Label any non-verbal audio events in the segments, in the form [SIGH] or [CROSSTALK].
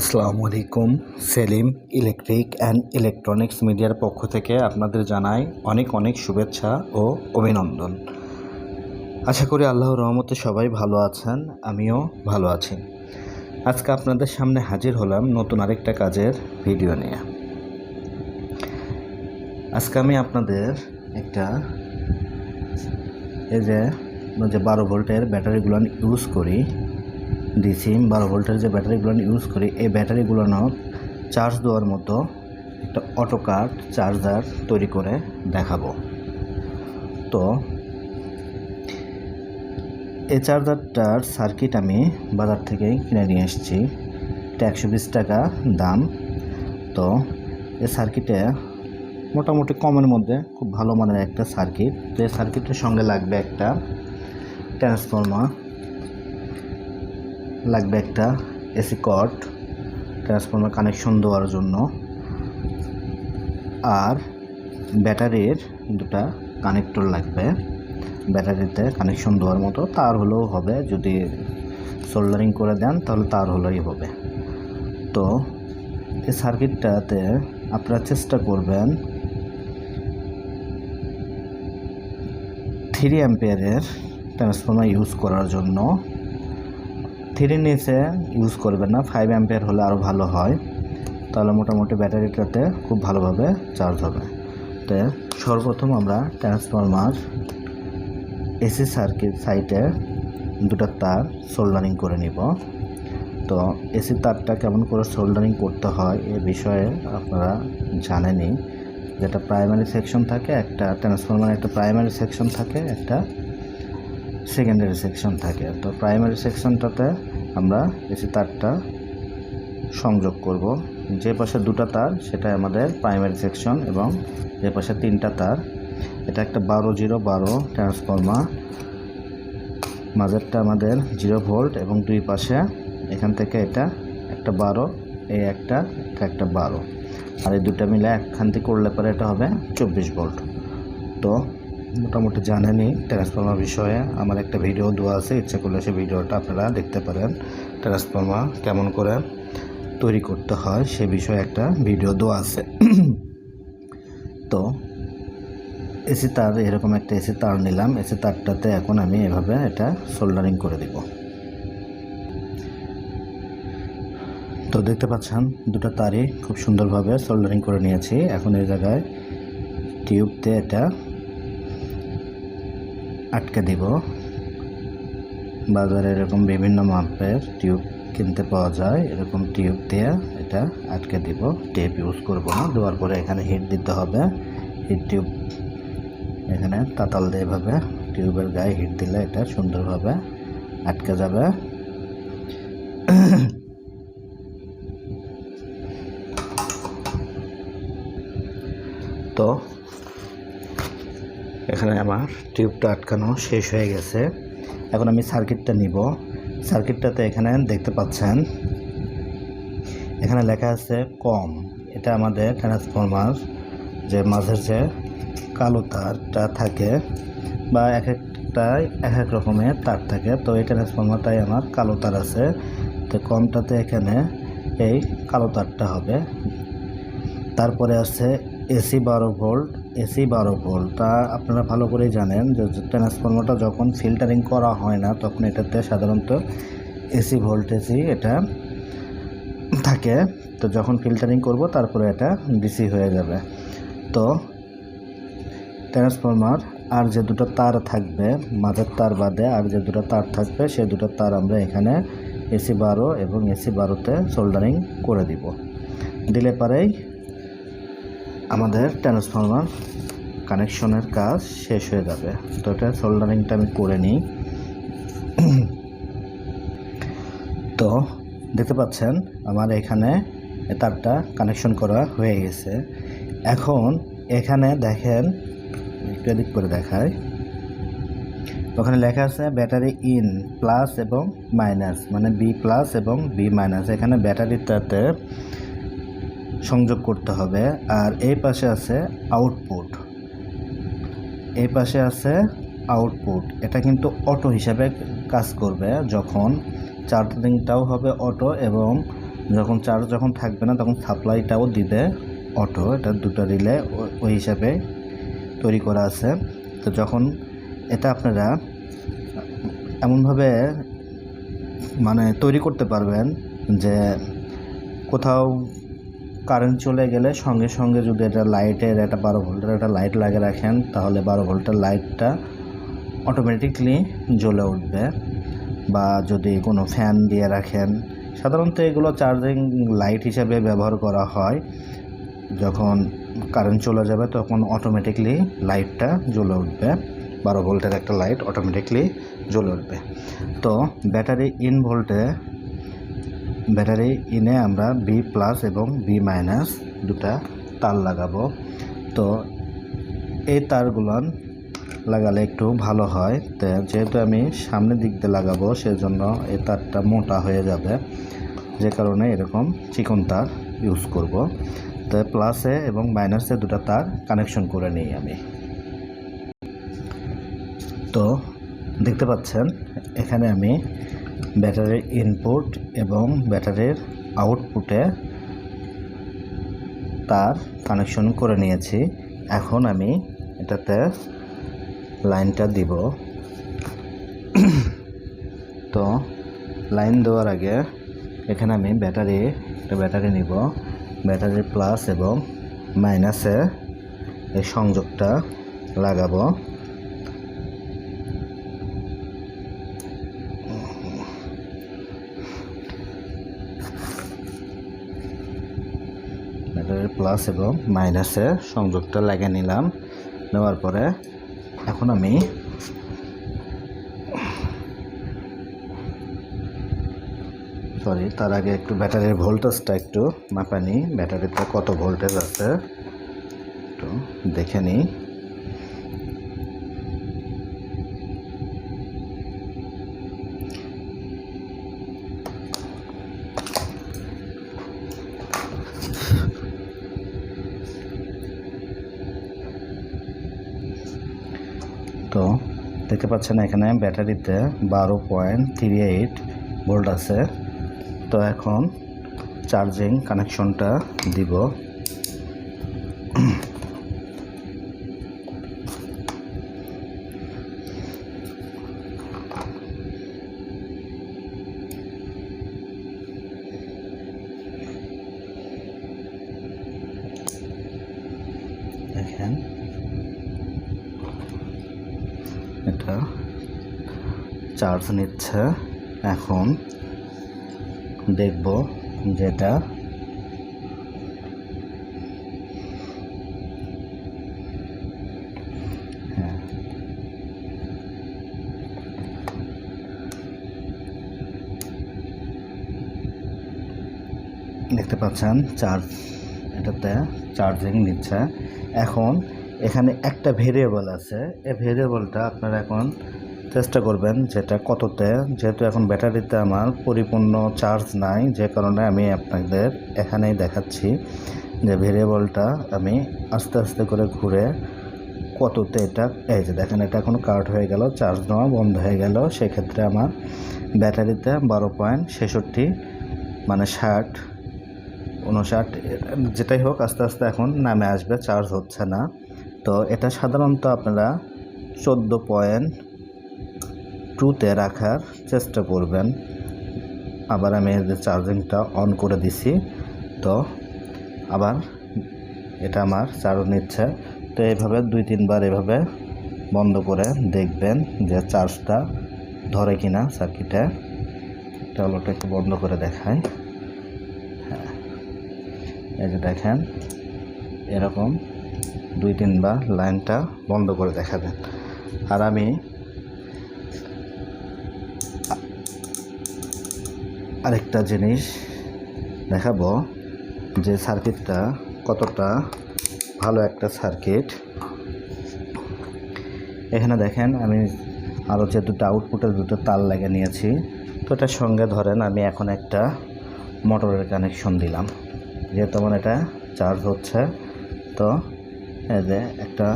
আসসালামু আলাইকুম। Selim electric and electronics মিডিয়ার পক্ষ থেকে আপনাদের জানাই অনেক অনেক শুভেচ্ছা ও অভিনন্দন। আশা করি আল্লাহর রহমতে সবাই ভালো আছেন, আমিও ভালো আছি। আজকে আপনাদের সামনে হাজির হলাম নতুন আরেকটা কাজের ভিডিও নিয়ে। আজকে আমি আপনাদের একটা এই যে যে বারো ভোল্টের ব্যাটারিগুলো ইউজ করি। ডিসি বারো ভোল্টের যে ব্যাটারিগুলো ইউজ করি, এই ব্যাটারিগুলো চার্জ দেওয়ার মতো একটা অটো কার্ড চার্জার তৈরি করে দেখাবো। তো, এই চার্জারটার সার্কিট আমি বাজার থেকে কিনে নিয়ে এসেছি। এটা একশো বিশ টাকা দাম। তো, এই সার্কিটে মোটামুটি কমের মধ্যে খুব ভালো মানের একটা সার্কিট তো এই সার্কিটের সঙ্গে লাগবে একটা ট্রান্সফর্মার লাগবে একটা এসি কট ট্রান্সফর্মার কানেকশন দেওয়ার জন্য। আর ব্যাটারির দুটা কানেক্টর লাগবে। ব্যাটারিতে কানেকশন দেওয়ার মতো, তার হলেও হবে। যদি সোল্ডারিং করে দেন, তাহলে তার হলেই হবে। তো এই সার্কিটটাতে আপনারা চেষ্টা করবেন থ্রি অ্যাম্পিয়ারের ট্রান্সফর্মার ইউজ করার জন্য। থ্রি নিচে ইউজ করবেন না ফাইভ অ্যাম্পিয়ার হলে আরও ভালো হয়। তাহলে মোটামুটি ব্যাটারিটাতে খুব ভালোভাবে চার্জ হবে। তো সর্বপ্রথম আমরা ট্রান্সফরমার এসি সার্কিট সাইটে দুটো তার সোল্ডারিং করে নিব। তো এসি তারটা কেমন করে সোল্ডারিং করতে হয় এ বিষয়ে আপনারা জানেনই। যেটা প্রাইমারি সেকশন থাকে, একটা ট্রান্সফরমার একটা প্রাইমারি সেকশন থাকে, একটা সেকেন্ডারি সেকশন থাকে। তো প্রাইমারি সেকশনটাতে আমরা এসি তারটা সংযোগ করব। যে পাশে দুটো তার সেটা আমাদের প্রাইমারি সেকশন এবং যে পাশে তিনটা তার। এটা একটা বারো জিরো বারো ট্রান্সফর্মার মাঝেরটা আমাদের জিরো ভোল্ট এবং দুই পাশে এখান থেকে এটা একটা বারো, এই একটা একটা বারো। আর এই দুটা মিলে একখান থেকে করলে পরে এটা হবে চব্বিশ ভোল্ট। তো মোটামুটি জানেনই ট্রান্সফর্মার বিষয়ে আমার একটা ভিডিও দেওয়া আছে, ইচ্ছা করলে সেই ভিডিওটা আপনারা দেখতে পারেন। ট্রান্সফর্মার কেমন করে তৈরি করতে হয় সে বিষয়ে একটা ভিডিও দেওয়া আছে। [CLEARS THROAT] তো এসি তার, এরকম একটা এসি তার নিলাম। এসি তারটাতে এখন আমি এভাবে এটা সোল্ডারিং করে দিব। তো দেখতে পাচ্ছেন, দুটো তারই খুব সুন্দরভাবে সোল্ডারিং করে নিয়েছি। এখন এই জায়গায় টিউব দিয়ে এটা আটকে দিব। বাজারে এরকম বিভিন্ন মাপের টিউব কিনতে পাওয়া যায়। এরকম টিউব দিয়ে এটা আটকে দিব। টেপ ইউজ করব না। দেওয়ার পরে এখানে হিট দিতে হবে। হিট টিউব এখানে তাতাল দিয়ে এভাবে টিউবের গায়ে হিট দিলে এটা সুন্দরভাবে আটকে যাবে। তো এখানে আমার টিউবটা আটকানো শেষ হয়ে গেছে। এখন আমি সার্কিটটা নিব। সার্কিটটাতে এখানে দেখতে পাচ্ছেন, এখানে লেখা আছে কম। এটা আমাদের ট্রান্সফরমার যে মাঝের যে কালো তারটা থাকে বা এক একটাই এক এক রকমের তার থাকে। তো এই ট্রান্সফরমারটাই আমার কালো তার আছে। তো কমটাতে এখানে এই কালো তারটা হবে। তারপরে আছে এসি বারো ভোল্ট। এসি বারো ভোল্ট, তা আপনারা ভালো করেই জানেন যে ট্রান্সফর্মারটা যখন ফিল্টারিং করা হয় না, তখন এটাতে সাধারণত এসি ভোল্টেজই এটা থাকে। তো যখন ফিল্টারিং করব, তারপরে এটা ডিসি হয়ে যাবে। তো ট্রান্সফর্মার, আর যে দুটো তার থাকবে, মাঝের তার বাদে আর যে দুটো তার থাকবে, সে দুটো তার আমরা এখানে এসি বারো এবং এসি বারোতে সোল্ডারিং করে দিব। দিলে পারেই আমাদের ট্রান্সফর্মার কানেকশনের কাজ শেষ হয়ে যাবে। তো এটা সোল্ডারিংটা আমি করে নিই। তো দেখতে পাচ্ছেন, আমার এখানে তারটা কানেকশন করা হয়ে গেছে। এখন এখানে দেখেন, একটু এদিক করে দেখায় ওখানে লেখা আছে ব্যাটারি ইন প্লাস এবং মাইনাস মানে বি প্লাস এবং বি মাইনাস। এখানে ব্যাটারিটাতে সংযোগ করতে হবে। আর এই পাশে আছে আউটপুট এই পাশে আছে আউটপুট এটা কিন্তু অটো হিসাবে কাজ করবে যখন চার্জিংটাও হবে অটো এবং যখন চার্জ যখন থাকবে না, তখন সাপ্লাইটাও দিবে অটো এটা দুটো রিলে ওই হিসাবে তৈরি করা আছে। তো যখন এটা আপনারা এমনভাবে মানে তৈরি করতে পারবেন যে কোথাও কারেন্ট চলে গেলে সঙ্গে সঙ্গে যদি এটা লাইটের একটা বারো ভোল্টের একটা লাইট লাগিয়ে রাখেন, তাহলে বারো ভোল্টের লাইটটা অটোমেটিকলি জ্বলে উঠবে। বা যদি কোনো ফ্যান দিয়ে রাখেন, সাধারণত এগুলো চার্জিং লাইট হিসাবে ব্যবহার করা হয়। যখন কারেন্ট চলে যাবে, তখন অটোমেটিকলি লাইটটা জ্বলে উঠবে। বারো ভোল্টের একটা লাইট অটোমেটিকলি জ্বলে উঠবে। তো ব্যাটারি ইন ভোল্টে ব্যাটারি ইনে আমরা বি প্লাস এবং বি মাইনাস দুটা তার লাগাবো। তো এই তারগুলো লাগালে একটু ভালো হয়। তো যেহেতু আমি সামনের দিক দিয়ে লাগাবো, সেজন্য এই তারটা মোটা হয়ে যাবে। যে কারণে এরকম চিকন তার ইউজ করব। তো প্লাসে এবং মাইনাসে দুটো তার কানেকশন করে নিই আমি। তো দেখতে পাচ্ছেন, এখানে আমি ব্যাটারির ইনপুট এবং ব্যাটারির আউটপুটে তার কানেকশন করে নিয়েছি। এখন আমি এটাতে লাইনটা দিব। তো লাইন দেওয়ার আগে এখানে আমি ব্যাটারি, একটা ব্যাটারি নিব। ব্যাটারির প্লাস এবং মাইনাসে এই সংযোগটা লাগাবো ব্যাটারির প্লাস এবং মাইনাসে সংযোগটা লাগিয়ে নিলাম। নেওয়ার পরে এখন আমি সরি তার আগে একটু ব্যাটারির ভোল্টেজটা একটু মাপানি ব্যাটারিতে কত ভোল্টেজ আছে? একটু দেখে নিই। তো দেখতে পাচ্ছেন এখানে ব্যাটারিতে বারো পয়েন্ট থ্রি এইট ভোল্ট আছে। তো এখন চার্জিং কানেকশনটা দিব। দেখেন। এটা। চার্জ নিচ্ছে। এখন দেখব যেটা দেখতে পাচ্ছেন চার্জ এটাতে চার্জিং নিচ্ছে। এখন এখানে একটা ভেরিয়েবল আছে। এই ভেরিয়েবলটা আপনারা এখন চেষ্টা করবেন যেটা কততে, যেহেতু এখন ব্যাটারিতে আমার পরিপূর্ণ চার্জ নাই, যে কারণে আমি আপনাদের এখানেই দেখাচ্ছি যে ভেরিয়েবলটা আমি আস্তে আস্তে করে ঘুরে কততে এটা, এই যে দেখেন এটা এখন কার্ড হয়ে গেল চার্জ নেওয়া বন্ধ হয়ে গেল। সেক্ষেত্রে আমার ব্যাটারিতে বারো পয়েন্ট ছেষট্টি মানে ষাট উনষাট যেটাই হোক আস্তে আস্তে এখন নামে আসবে চার্জ হচ্ছে না। তো এটা সাধারণত আপনারা চোদ্দ পয়েন্ট টুতে রাখার চেষ্টা করবেন। আবার আমি যে চার্জিংটা অন করে দিছি। তো আবার এটা আমার চার্জ নিচ্ছে। তো এইভাবে দুই তিনবার এভাবে বন্ধ করে দেখবেন যে চার্জটা ধরে কিনা সার্কিটে। এটা হলো একটু বন্ধ করে দেখায় হ্যাঁ এই যে দেখেন, এরকম দুই তিনবার লাইনটা বন্ধ করে দেখাবেন আর আমি আরেকটা জিনিস দেখাবো যে সার্কিটটা কতটা ভালো একটা সার্কিট। এখানে দেখেন আমি আরও যে দুটো আউটপুটের দুটো তার লাগিয়ে নিয়েছি, তো এটার সঙ্গে ধরেন আমি এখন একটা মোটরের কানেকশন দিলাম। যেহেতু আমার এটা চার্জ হচ্ছে, তো একটা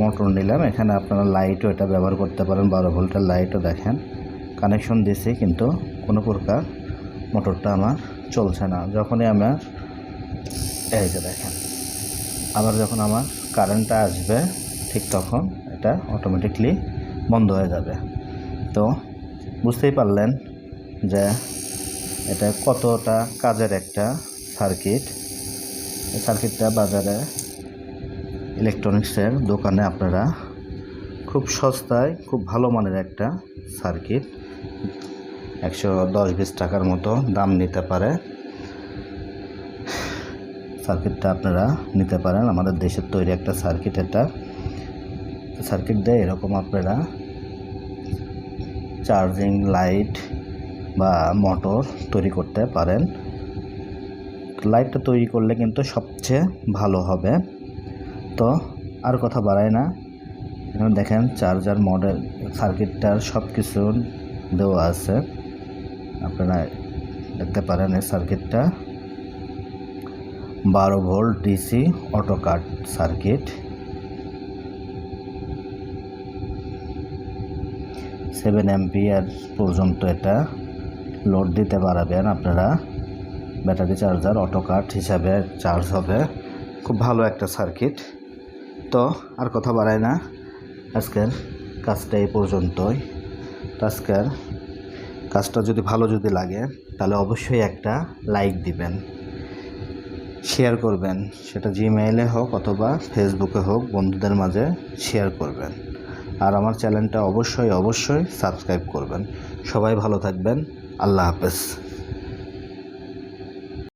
মোটর নিলাম। এখানে আপনারা লাইটও এটা ব্যবহার করতে পারেন, বারো ভোল্টের লাইটও দেখেন। কানেকশন দিয়েছি কিন্তু কোনো প্রকার মোটরটা আমার চলছে না। যখনই আমার, এই যে দেখেন, আবার যখন আমার কারেন্টটা আসবে, ঠিক তখন এটা অটোমেটিকলি বন্ধ হয়ে যাবে। তো বুঝতেই পারলেন যে এটা কতটা কাজের একটা সার্কিট এই সার্কিটটা বাজারে ইলেকট্রনিক্সের দোকানে আপনারা খুব সস্তায়, খুব ভালো মানের একটা সার্কিট, একশো দশ বিশ টাকার মতো দাম নিতে পারে। সার্কিটটা আপনারা নিতে পারেন। আমাদের দেশের তৈরি একটা সার্কিট এটা। সার্কিট দেয় এরকম আপনারা চার্জিং লাইট বা মোটর তৈরি করতে পারেন। লাইটটা তৈরি করলে কিন্তু সবচেয়ে ভালো হবে। তো আর কথা বাড়ায় না। এখানে দেখেন চার্জার, মডেল, সার্কিটটার সব কিছু দেওয়া আছে। আপনারা দেখতে পারেন এই সার্কিটটা। বারো volt DC auto cut circuit. Seven ampere পর্যন্ত এটা লোড দিতে পারবেন আপনারা। ব্যাটারি চার্জার, অটো কাট হিসাবে চার্জ হবে। খুব ভালো একটা সার্কিট। তো আর কথা বাড়ায় না। আজকের কাজটা এই পর্যন্তই। আজকের কাজটা যদি ভালো যদি লাগে, তাহলে অবশ্যই একটা লাইক দিবেন, শেয়ার করবেন। সেটা জিমেইলে হোক অথবা ফেসবুকে হোক, বন্ধুদের মাঝে শেয়ার করবেন। আর আমার চ্যানেলটা অবশ্যই অবশ্যই সাবস্ক্রাইব করবেন। সবাই ভালো থাকবেন। আল্লাহ হাফেজ।